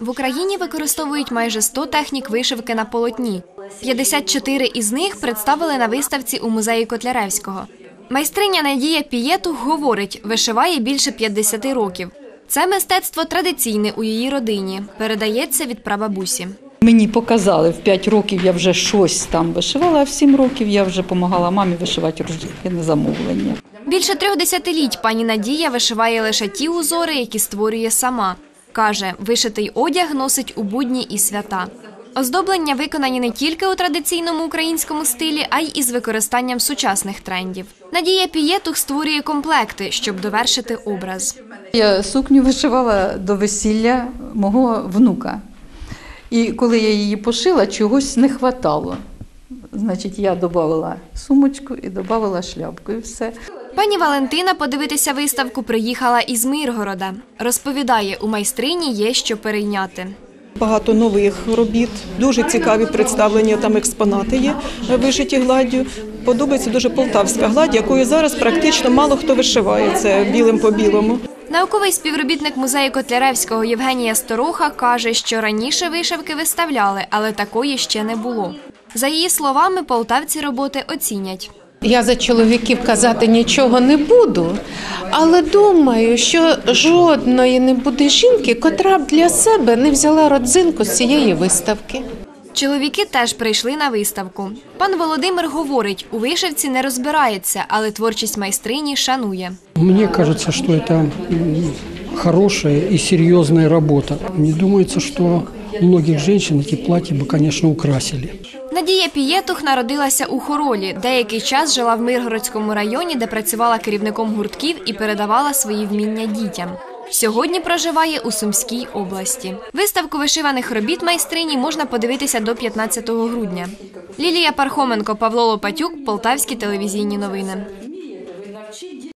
В Україні використовують майже 100 технік вишивки на полотні. 54 із них представили на виставці у музеї Котляревського. Майстриня Надія Пієтух говорить, вишиває більше 50 років. Це мистецтво традиційне у її родині, передається від прабабусі. Мені показали в 5 років я вже щось там вишивала, а в 7 років я вже допомагала мамі вишивати рушники на замовлення. Більше трьох десятиліть пані Надія вишиває лише ті узори, які створює сама. Каже, вишитий одяг носить у будні і свята. Оздоблення виконані не тільки у традиційному українському стилі, а й із використанням сучасних трендів. Надія Пієтух створює комплекти, щоб довершити образ. Я сукню вишивала до весілля мого внука. І коли я її пошила, чогось не хватало. Значить, я додала сумочку і додала шляпку, і все. Пані Валентина подивитися виставку приїхала із Миргорода. Розповідає, у майстрині є що перейняти. Багато нових робіт, дуже цікаві представлення там експонати є вишиті гладдю. Подобається дуже полтавська гладь, якою зараз практично мало хто вишиває. Це білим по білому. Науковий співробітник музею Котляревського Євгенія Стороха каже, що раніше вишивки виставляли, але такої ще не було. За її словами, полтавці роботи оцінять. Я за чоловіків казати нічого не буду, але думаю, що жодної не буде жінки, котра б для себе не взяла родзинку з цієї виставки. Чоловіки теж прийшли на виставку. Пан Володимир говорить, у вишивці не розбирається, але творчість майстрині шанує. Мне кажется, что это м, хорошая и серьезная работа. Мне думается, что многих женщин эти платья бы, конечно, украсили. Надія Пієтух народилася у Хоролі. Деякий час жила в Миргородському районі, де працювала керівником гуртків і передавала свої вміння дітям. Сьогодні проживає у Сумській області. Виставку вишиваних робіт майстрині можна подивитися до 15 грудня. Лілія Пархоменко, Павло Лопатюк, Полтавські телевізійні новини.